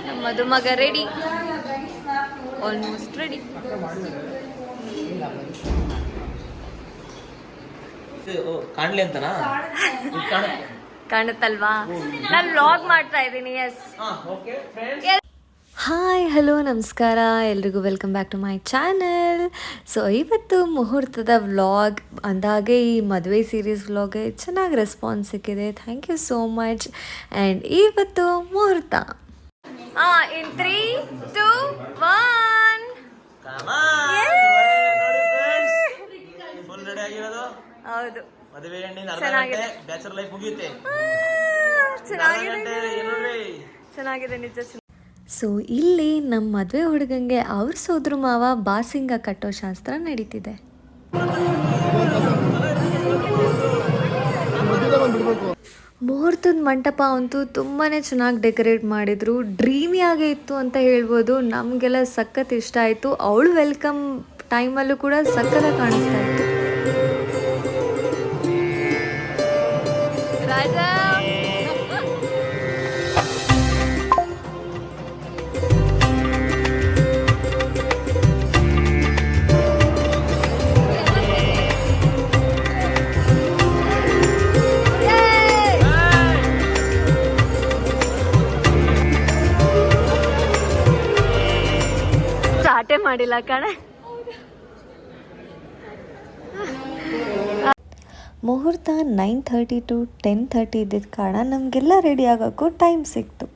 ನಮ್ಮ ಮದುಮಗ ready almost ready ಕಾಣ್ಲಿ ಅಂತನಾ? ಕಾಣುತ್ತಲ್ವಾ? ನಾನು ವ್ಲಾಗ್ ಮಾಡ್ತಾ ಇದ್ದೀನಿ ಎಸ್ ಹಾ ಓಕೆ ಫ್ರೆಂಡ್ಸ್ ಹಾಯ್ ಹಲೋ ನಮಸ್ಕಾರ. ಎಲ್ರಿಗೂ welcome back to my channel so ಇವತ್ತು ಮುಹೂರ್ತದ ವ್ಲಾಗ್ ಅಂದಾಗೆ ಈ ಮದುವೆ ಸೀರೀಸ್ ವ್ಲಾಗ್ಗೆ ಚೆನ್ನಾಗಿ ರೆಸ್ಪಾನ್ಸ್ ಸಿಕ್ಕಿದೆ. Thank you so much and ಇವತ್ತು ಮುಹೂರ್ತ. ಇನ್ ತ್ರೀ ಟೂ ಒನ್ ಹೌದು. ಮದುವೆ ಚೆನ್ನಾಗಿದೆ. ಲೈಫ್ ಮುಗಿಯುತ್ತೆ. ಚೆನ್ನಾಗಿದೆ. ಚೆನ್ನಾಗಿದೆ ನಿಜ ಸೊ ಇಲ್ಲಿ ನಮ್ಮ ಮದುವೆ ಹುಡುಗಂಗೆ ಅವ್ರ ಸೋದ್ರ ಮಾವ ಬಾಸಿಂಗ ಕಟ್ಟೋ ಶಾಸ್ತ್ರ ನಡೀತಿದೆ. ಮುಹೂರ್ತದ ಮಂಟಪ ಅಂತೂ ತುಂಬಾ ಚೆನ್ನಾಗಿ ಡೆಕೋರೇಟ್ ಮಾಡಿದ್ರು. ಡ್ರೀಮಿಯಾಗೇ ಇತ್ತು ಅಂತ ಹೇಳ್ಬೋದು. ನಮಗೆಲ್ಲ ಸಖತ್ ಇಷ್ಟ ಆಯಿತು. ಅವಳು ವೆಲ್ಕಮ್ ಟೈಮಲ್ಲೂ ಕೂಡ ಸಖತ್ತಾಗಿ ಕಾಣಿಸ್ತಾ ಇತ್ತು. ಮಾಡಿಲ್ಲ ಕಣೆ. ಮುಹೂರ್ತ nine thirty to ten thirty ಇದ್ದಿದ್ದ ಕಾರಣ ನಮಗೆಲ್ಲ ರೆಡಿ ಆಗೋಕ್ಕೂ ಟೈಮ್ ಸಿಕ್ತು.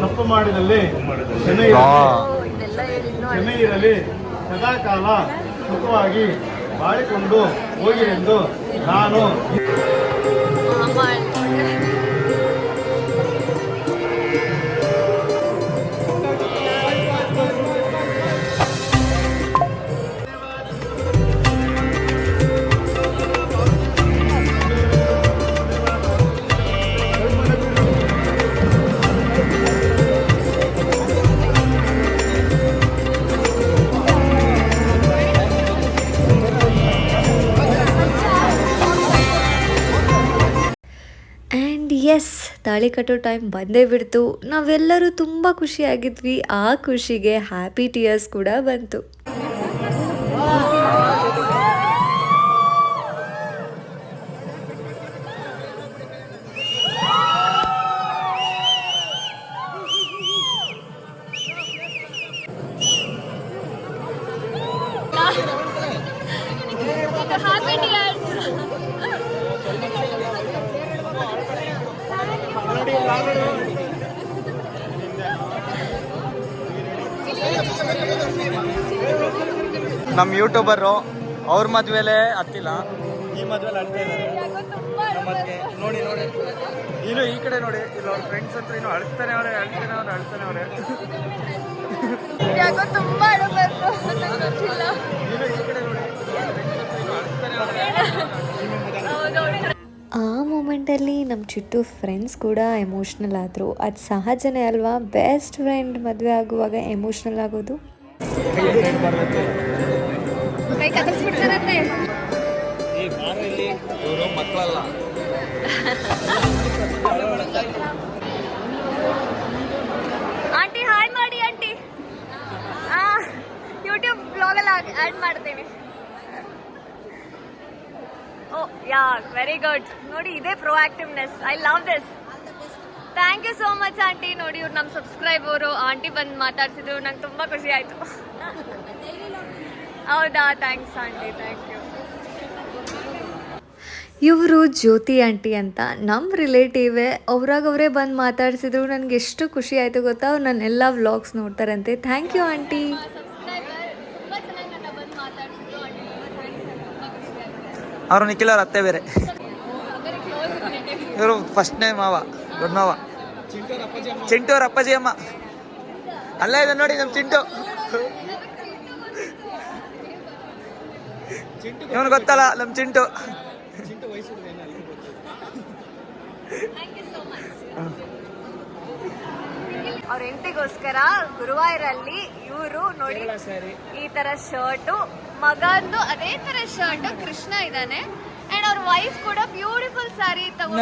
ತಪ್ಪು ಮಾಡಿದಲ್ಲಿ ಸದಾಕಾಲ ಸುಖವಾಗಿ ಬಾಳಿಕೊಂಡು ಎಂದು ನಾನು ತಾಳಿ ಕಟ್ಟೋ ಟೈಮ್ ಬಂದೇ ಬಿಡ್ತು. ನಾವೆಲ್ಲರೂ ತುಂಬ ಖುಷಿಯಾಗಿದ್ವಿ. ಆ ಖುಷಿಗೆ ಹ್ಯಾಪಿ ಟಿಯರ್ಸ್ ಕೂಡ ಬಂತು. ನಮ್ಮ ಯೂಟ್ಯೂಬರು ಅವ್ರ ಮದ್ವೆಲೆ ಹತ್ತಿಲ್ಲ. ಈ ಮದ್ವೆಲೆ ಅಳ್ತಾ ಇದ್ದಾರೆ ನೋಡಿ ನೋಡಿ. ಇನ್ನು ಈ ಕಡೆ ನೋಡಿ ಇಲ್ಲಿ ಅವ್ರ ಫ್ರೆಂಡ್ಸ್ ಹತ್ರ ಇನ್ನು ಅಳ್ತಾನೆ ಅವ್ರೆ ಅಳ್ತಾನೆ ಅವ್ರೆ ಅಳ್ತಾನೆ ಅವ್ರೆ. ತುಂಬ ಇನ್ನು ಈ ಕಡೆ ನೋಡಿ ಆ ಮೂಮೆಂಟಲ್ಲಿ ನಮ್ಮ ಚಿಟ್ಟು ಫ್ರೆಂಡ್ಸ್ ಕೂಡ ಎಮೋಷ್ನಲ್ ಆದರು. ಅದು ಸಹಜನೇ ಅಲ್ವಾ? ಬೆಸ್ಟ್ ಫ್ರೆಂಡ್ ಮದುವೆ ಆಗುವಾಗ ಎಮೋಷ್ನಲ್ ಆಗೋದು? ಇವರು ಮಕ್ಕಳಲ್ಲ. ಆಂಟಿ ಹಾಯ್ ಮಾಡಿ ಆಂಟಿ. ಯೂಟ್ಯೂಬ್ ಬ್ಲಾಗಲ್ಲಿ ಆ್ಯಡ್ ಮಾಡ್ತೀನಿ ಓ ಯಾ ವೆರಿ ಗುಡ್ ನೋಡಿ ಇದೇ proactiveness I love this thank you so much aunty. ನೋಡಿ ಇವ್ರು ನಮ್ಮ ಸಬ್ಸ್ಕ್ರೈಬರು ಆಂಟಿ ಬಂದು ಮಾತಾಡ್ಸಿದ್ರು. ನಂಗೆ ತುಂಬ ಖುಷಿ ಆಯಿತು. ಹೌದಾ? ಥ್ಯಾಂಕ್ಸ್ ಆಂಟಿ ಥ್ಯಾಂಕ್ ಯು ಇವರು ಜ್ಯೋತಿ ಆಂಟಿ ಅಂತ. ನಮ್ಮ ರಿಲೇಟಿವೇ ಅವ್ರಾಗ ಅವರೇ ಬಂದು ಮಾತಾಡಿಸಿದ್ರು. ನನಗೆ ಎಷ್ಟು ಖುಷಿ ಆಯಿತು ಗೊತ್ತಾ? ಅವ್ರು ನನ್ನ ಎಲ್ಲ ವ್ಲಾಗ್ಸ್ ನೋಡ್ತಾರಂತೆ. Thank you aunty. ಅವರು ನಿಖಿಲ್ ಅವ್ರ ಅತ್ತೆ ಬೇರೆ. ಇವರು ಫಸ್ಟ್ನೇ ಮಾವ ದೊಡ್ಡ ಮಾವ. ಚಿಂಟು ಅವ್ರ ಅಪ್ಪಾಜಿ ಅಮ್ಮ. ಅಲ್ಲ ಇದೆ ನೋಡಿ ನಮ್ಮ ಚಿಂಟು. ಇವನು ಗೊತ್ತಲ್ಲ ನಮ್ಮ ಚಿಂಟು. ಅವ್ರ ಹೆಂಡತಿಗೋಸ್ಕರ ಗುರುವಾಯೂರಲ್ಲಿ ಇವರು ನೋಡಿ ಈ ತರ ಶರ್ಟು ಮಗಂದು ಅದೇ ತರ ಶರ್ಟ್ ಕೃಷ್ಣ ಇದ್ದಾನೆ. ಅಂಡ್ ಅವ್ರ ವೈಫ್ ಕೂಡ ಬ್ಯೂಟಿಫುಲ್ ಸಾರಿ ತಗೊಂಡು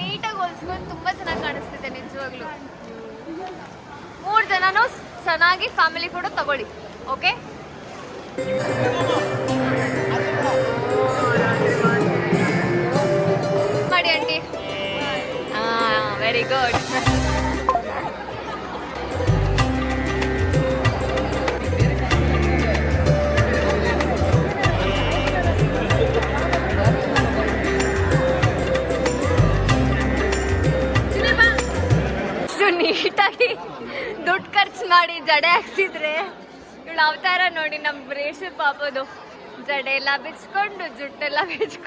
ನೀಟಾಗಿ ಹೊಲ್ಸ್ಕೊಂಡು ತುಂಬಾ ಚೆನ್ನಾಗಿ ಕಾಣಿಸ್ತಿದೆ ನಿಜವಾಗ್ಲು. ಮೂರ್ ಜನನು ಚೆನ್ನಾಗಿ ಫ್ಯಾಮಿಲಿ ಫೋಟೋ ತಗೊಳ್ಳಿ ಓಕೆ ವೆರಿ ಗುಡ್ ನೀಟಾಗಿ ದುಡ್ಡು ಖರ್ಚು ಮಾಡಿ ಜಡೆ ಹಾಕ್ಸಿದ್ರೆ ಇವಳು ಅವತಾರ ನೋಡಿ ನಮ್ಮ ರೇಷನ್ ಪಾಪದು ಜಡೆ ಎಲ್ಲ ಬಿಚ್ಕೊಂಡು, ಜುಟ್ಟೆಲ್ಲ ಬಿಚ್ಕೊಂಡು.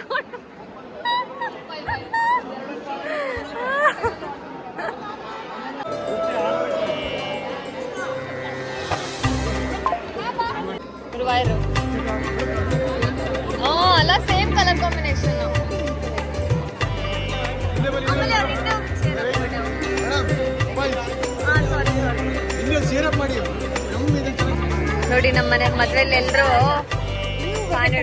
ನಮ್ಮ ಮನೆ ಮದ್ವೆಲಿ ಎಲ್ಲರೂ ಫ್ಯಾನ್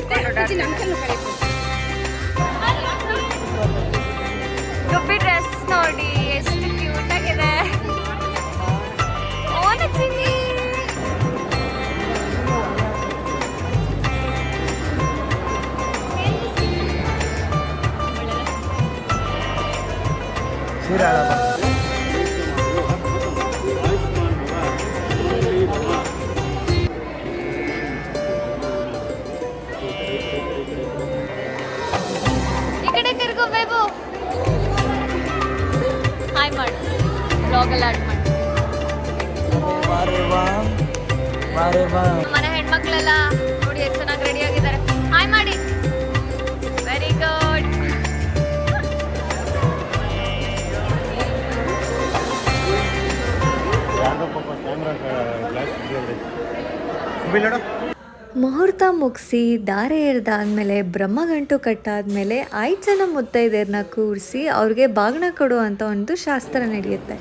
ಡ್ರೆಸ್ ನೋಡಿ ಎಷ್ಟು ಕ್ಯೂಟ್ ಆಗಿದೆ. ಓನ ಈ ಮುಹೂರ್ತ ಮುಗಿಸಿ, ದಾರೆ ಎರೆದಾದ್ಮೇಲೆ ಬ್ರಹ್ಮಗಂಟು ಕಟ್ಟಾದ್ಮೇಲೆ ಐದು ಜನ ಮುತ್ತೈದೆಯರನ್ನ ಕೂರಿಸಿ, ಅವ್ರಿಗೆ ಬಾಗಿನ ಕೊಡುವಂಥ ಒಂದು ಶಾಸ್ತ್ರ ನಡೆಯುತ್ತೆ.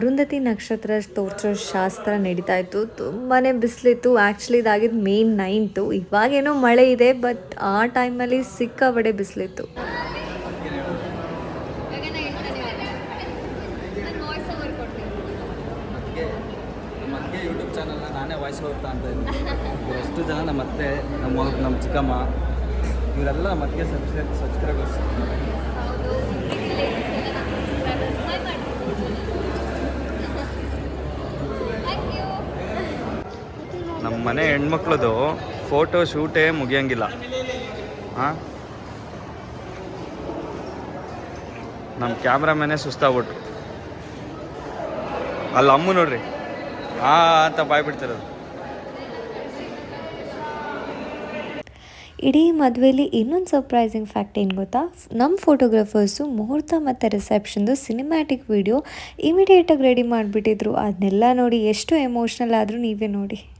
ಅರುಂಧತಿ ನಕ್ಷತ್ರ ತೋರಿಸೋ ಶಾಸ್ತ್ರ ನಡೀತಾ ಇತ್ತು. ತುಂಬಾ ಬಿಸಿಲಿತ್ತು. ಆ್ಯಕ್ಚುಲಿ ಇದಾಗಿದ್ದು ಮೇನ್ ನೈನ್ತು ಇವಾಗೇನೋ ಮಳೆ ಇದೆ ಬಟ್ ಆ ಟೈಮಲ್ಲಿ ಸಿಕ್ಕಾಬಡೆ ಬಿಸಿಲಿತ್ತು. ಯೂಟ್ಯೂಬ್ ಚಾನಲ್ನ ನಾನೇ ವಾಯ್ಸ್ ಓವರ್ ಅಂತ ಇದ್ದೀನಿ. ಎಷ್ಟು ಜನ ನಮ್ಮ ಅತ್ತೆ, ನಮ್ಮ ನಮ್ಮ ಚಿಕ್ಕಮ್ಮ, ಇವರೆಲ್ಲ ಮತ್ತೆ ಸಬ್ಸ್ಕ್ರೈಬ್ ಸಬ್ಸ್ಕ್ರೈಬರ್ಸ್ ನಮ್ಮ ಮನೆ ಹೆಣ್ಮಕ್ಳದು ಫೋಟೋ ಶೂಟೇ ಮುಗಿಯಂಗಿಲ್ಲ. ಹಾಂ ನಮ್ಮ ಕ್ಯಾಮ್ರಾಮನೇ ಸುಸ್ತಾಗ್ಬಿಟ್ರು. ಅಲ್ಲಿ, ಅಮ್ಮ ನೋಡ್ರಿ. ಆ, ಅಂತ ಬಾಯ್ ಬಿಡ್ತಿರೋದು. ಇಡೀ ಮದುವೆಯಲ್ಲಿ ಇನ್ನೊಂದು ಸರ್ಪ್ರೈಸಿಂಗ್ ಫ್ಯಾಕ್ಟ್ ಏನು ಗೊತ್ತಾ? ನಮ್ಮ ಫೋಟೋಗ್ರಾಫರ್ಸು ಮುಹೂರ್ತ ಮತ್ತು ರಿಸೆಪ್ಷನ್ದು ಸಿನಿಮ್ಯಾಟಿಕ್ ವಿಡಿಯೋ ಇಮಿಡಿಯೇಟಾಗಿ ರೆಡಿ ಮಾಡಿಬಿಟ್ಟಿದ್ರು. ಅದನ್ನೆಲ್ಲ ನೋಡಿ ಎಷ್ಟು ಎಮೋಷ್ನಲ್ ಆದರೂ ನೀವೇ ನೋಡಿ.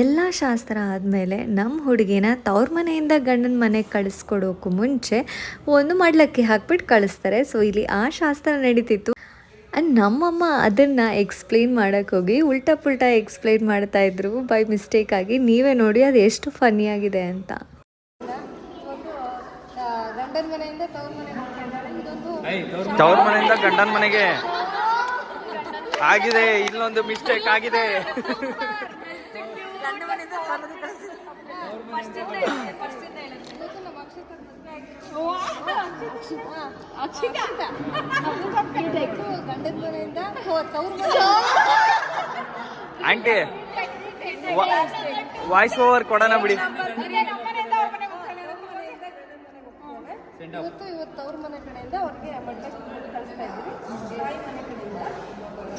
ಎಲ್ಲ ಶಾಸ್ತ್ರ ಆದಮೇಲೆ ನಮ್ಮ ಹುಡುಗಿನ ತವ್ರ ಮನೆಯಿಂದ ಗಂಡನ ಮನೆಗೆ ಕಳಿಸ್ಕೊಡೋಕು ಮುಂಚೆ ಒಂದು ಮಡ್ಲಕ್ಕಿ ಹಾಕ್ಬಿಟ್ಟು ಕಳಿಸ್ತಾರೆ. ಸೊ ಇಲ್ಲಿ ಆ ಶಾಸ್ತ್ರ ನಡೀತಿತ್ತು. ಆ್ಯಂಡ್ ನಮ್ಮಮ್ಮ ಅದನ್ನು ಎಕ್ಸ್ಪ್ಲೇನ್ ಮಾಡೋಕ್ಕೆ ಹೋಗಿ ಉಲ್ಟಾ ಪುಲ್ಟಾ ಎಕ್ಸ್ಪ್ಲೇನ್ ಮಾಡ್ತಾಯಿದ್ರು ಬೈ ಮಿಸ್ಟೇಕ್ ಆಗಿ ನೀವೇ ನೋಡಿ ಅದು ಎಷ್ಟು ಫನ್ನಿಯಾಗಿದೆ ಅಂತ. ಗಂಡನ ಮನೆಯಿಂದ ತವ್ರ ಮನೆ ಮಾಡ್ಕೊಂಡಾಳೆ ಇದೊಂದು ತವ್ರ ಮನೆಯಿಂದ ಗಂಡನ ಮನೆಗೆ. ಆಗಿದೆ ಇಲ್ಲೊಂದು ಮಿಸ್ಟೇಕ್ ಆಗಿದೆ. ಗಂಡನ ಮನೆಯಿಂದ ತವ್ರ ಮನೆ. ಆಂಟಿ ವಾಯ್ಸ್ ಓವರ್ ಕೊಡೋಣ ಬಿಡಿ. ಇವತ್ತು ಇವತ್ತು ಅವ್ರ ಮನೆ ಕಡೆಯಿಂದ ಅವ್ರಿಗೆ ಬಟ್ಟೆ ಕಳಿಸ್ತಾ ಇದ್ದೀವಿ ತಾಯಿ ಮನೆ ಕಡೆಯಿಂದ.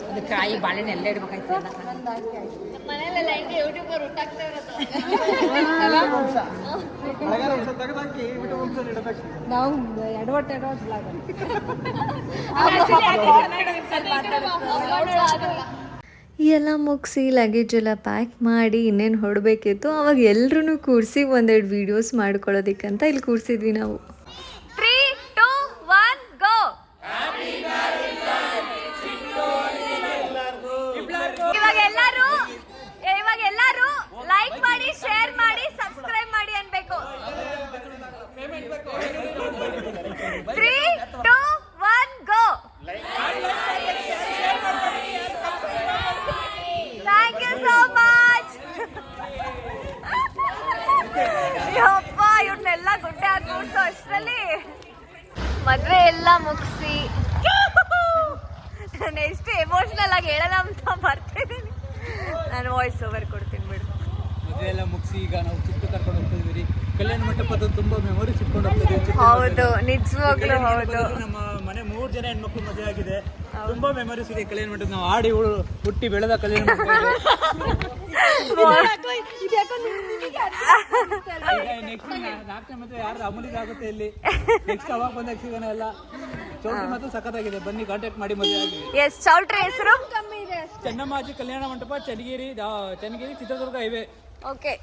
ಅದು ಕಾಯಿ ಬಾಳೆಹಣ್ಣು ಎಲ್ಲ ಇಡ್ಬೇಕಾಯ್ತು ಒಂದು ಆಯ್ಕೆ ಆಯ್ತು. ಮನೆಯಲ್ಲೆಲ್ಲ ಹೆಂಗೆ ಯೂಟ್ಯೂಬರ್ ಹುಟ್ಟಾಗ್ತಾ ಇರೋದು ನಾವು ಎಡವಟ್ಟು ಎಡವಟ್ಟು ಬ್ಲಾಗ್ ಈ ಎಲ್ಲ ಮುಗಿಸಿ ಲಗೇಜ್ ಎಲ್ಲ ಪ್ಯಾಕ್ ಮಾಡಿ ಇನ್ನೇನು ಹೊಡಬೇಕಿತ್ತು ಅವಾಗ ಎಲ್ಲರೂ ಕೂರಿಸಿ ಒಂದೆರಡು ವೀಡಿಯೋಸ್ ಮಾಡ್ಕೊಳ್ಳೋದಿಕ್ಕಂತ ಇಲ್ಲಿ ಕೂರಿಸಿದ್ವಿ ನಾವು ತ್ರೀ ಟೂ ಒನ್ ಗೋ ಇವಾಗ ಎಲ್ಲರೂ ಇವಾಗ ಎಲ್ಲರೂ ಲೈಕ್ ಮಾಡಿ ಶೇರ್ ಮಾಡಿ ಸಬ್ಸ್ಕ್ರೈಬ್ ಮಾಡಿ ಅನ್ಬೇಕು three two one go thank you so much ಯಪ್ಪ ಇವ್ರನ್ನೆಲ್ಲ ಗುಡ್ಡೆ ಹಾಕಿ ಕೂಡ್ಸೋ ಅಷ್ಟರಲ್ಲಿ ಮದ್ವೆ ಎಲ್ಲ ಮುಗಿಸಿ ನಾನು ಎಷ್ಟು ಎಮೋಷನಲ್ ಆಗಿ ಹೇಳೋಣ ಅಂತ ಬರ್ತಿದ್ದೀನಿ ನಾನು ವಾಯ್ಸ್ ಓವರ್ ಕೊಡ್ತೀನಿ ಬಿಡು ಮದುವೆ ಎಲ್ಲ ಮುಗಿಸಿ ಈಗ ನಾವು ಸುತ್ತು ಕರ್ಕೊಂಡು ಹೋಗ್ತಾ ಇದೀವಿ ಕಲ್ಯಾಣ ಮಂಟಪದ ತುಂಬಾ ಮೆಮೊರೀಸ್ ಇಟ್ಕೊಂಡು ಹೋಗ್ತಾ ಇದೀವಿ ಚಿಕ್ಕ ಹೌದು ನಿಜವಾಗ್ಲೂ ಕಲ್ಯಾಣ ಹೌದು. ನಮ್ಮ ಮನೆ ಮೂರು ಜನ ಹೆಣ್ಮಕ್ಳು ಮದುವೆ ಆಗಿದೆ. ತುಂಬಾ ಮೆಮೊರೀಸ್ ಇದೆ ಕಲ್ಯಾಣ ಮಂಟಪ. ನಾವು ಆಡಿ ಹುಟ್ಟಿ ಬೆಳೆದ ಕಲ್ಯಾಣ ನೆಕ್ಸ್ಟ್ ನಾಲ್ಕನೇ ಮದುವೆ ಯಾರು ಅಮೂಲಿಗೆ ಆಗುತ್ತೆ ಇಲ್ಲಿ? ನೆಕ್ಸ್ಟ್ ಅವಾಗ ಬಂದಾಗ ಸಿಗೋಣ ಎಲ್ಲ. ಚೌಟ್ರಿ ಮಾತ್ರ ಸಖತ್ತಾಗಿದೆ. ಬನ್ನಿ ಕಾಂಟ್ಯಾಕ್ಟ್ ಮಾಡಿ ಮದುವೆ ಆಗಿ. ಎಸ್ ಚೌಟ್ರಿ ಹೆಸರು? ಚೆನ್ನಮ್ಮಾಜಿ ಕಲ್ಯಾಣ ಮಂಟಪ ಚನ್ನಗಿರಿ ಚನ್ನಗಿರಿ ಚಿತ್ರದುರ್ಗ ಇವೆ ಓಕೆ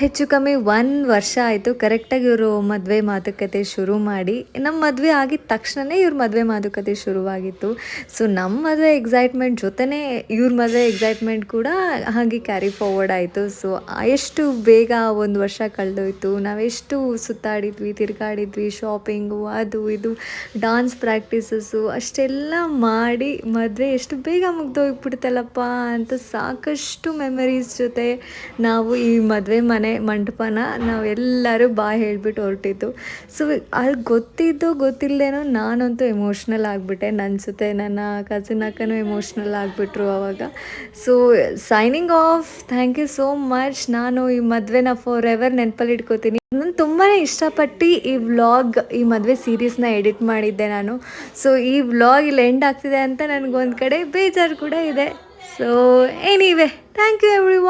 ಹೆಚ್ಚು ಕಮ್ಮಿ ಒನ್ ವರ್ಷ ಆಯಿತು. ಕರೆಕ್ಟಾಗಿ ಇವರು ಮದುವೆ ಮಾತುಕತೆ ಶುರು ಮಾಡಿ. ನಮ್ಮ ಮದುವೆ ಆಗಿದ ತಕ್ಷಣವೇ ಇವ್ರ ಮದುವೆ ಮಾತುಕತೆ ಶುರುವಾಗಿತ್ತು. ಸೊ ನಮ್ಮ ಮದುವೆ ಎಕ್ಸೈಟ್ಮೆಂಟ್ ಜೊತೆನೇ ಇವ್ರ ಮದುವೆ ಎಕ್ಸೈಟ್ಮೆಂಟ್ ಕೂಡ ಹಾಗೆ ಕ್ಯಾರಿ ಫಾರ್ವರ್ಡ್ ಆಯಿತು. ಸೊ ಎಷ್ಟು ಬೇಗ ಒಂದು ವರ್ಷ ಕಳೆದೋಯ್ತು. ನಾವೆಷ್ಟು ಸುತ್ತಾಡಿದ್ವಿ, ತಿರುಗಾಡಿದ್ವಿ ಶಾಪಿಂಗು ಅದು ಇದು ಡಾನ್ಸ್ ಪ್ರಾಕ್ಟೀಸಸ್ಸು ಅಷ್ಟೆಲ್ಲ ಮಾಡಿ ಮದುವೆ ಎಷ್ಟು ಬೇಗ ಮುಗ್ದೋಗ್ಬಿಡ್ತಲ್ಲಪ್ಪ ಅಂತ ಸಾಕಷ್ಟು ಮೆಮರೀಸ್ ಜೊತೆ ನಾವು ಈ ಮದುವೆ ಮನೆ ಮಂಟಪನ ನಾವೆಲ್ಲರೂ ಬಾ ಹೇಳ್ಬಿಟ್ಟು ಹೊರಟಿದ್ದು. ಸೊ ಅಲ್ಲಿ ಗೊತ್ತಿದ್ದು ಗೊತ್ತಿಲ್ಲದೇನೋ ನಾನಂತೂ ಎಮೋಷ್ನಲ್ ಆಗಿಬಿಟ್ಟೆ. ನನ್ನ ನನ್ನ ಕಸಿನ್ ಅಕ್ಕನೂ ಎಮೋಷ್ನಲ್ ಆಗಿಬಿಟ್ರು ಆವಾಗ so signing off thank you so much ನಾನು ಈ ಮದುವೆನ ಫಾರ್ ಎವರ್ ನೆನಪಲ್ಲಿ ಇಟ್ಕೋತೀನಿ ನಾನು ತುಂಬಾ ಇಷ್ಟಪಟ್ಟು ಈ ವ್ಲಾಗ್ ಈ ಮದುವೆ ಸೀರೀಸ್ನ ಎಡಿಟ್ ಮಾಡಿದ್ದೆ ನಾನು. ಸೊ ಈ ವ್ಲಾಗ್ ಇಲ್ಲಿ ಎಂಡ್ ಆಗ್ತಿದೆ ಅಂತ ನನಗೊಂದು ಕಡೆ ಬೇಜಾರು ಕೂಡ ಇದೆ. So anyway thank you every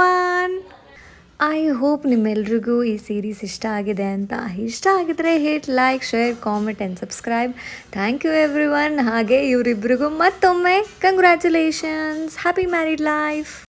I hope ನಿಮ್ಮೆಲ್ರಿಗೂ ಈ ಸೀರೀಸ್ ಇಷ್ಟ ಆಗಿದೆ ಅಂತ. ಇಷ್ಟ ಆಗಿದ್ರೆ hit like share comment and subscribe thank you every ಹಾಗೆ ಇವರಿಬ್ಬರಿಗೂ ಮತ್ತೊಮ್ಮೆ ಕಂಗ್ರ್ಯಾಚುಲೇಷನ್ಸ್ ಹ್ಯಾಪಿ ಮ್ಯಾರಿಡ್ ಲೈಫ್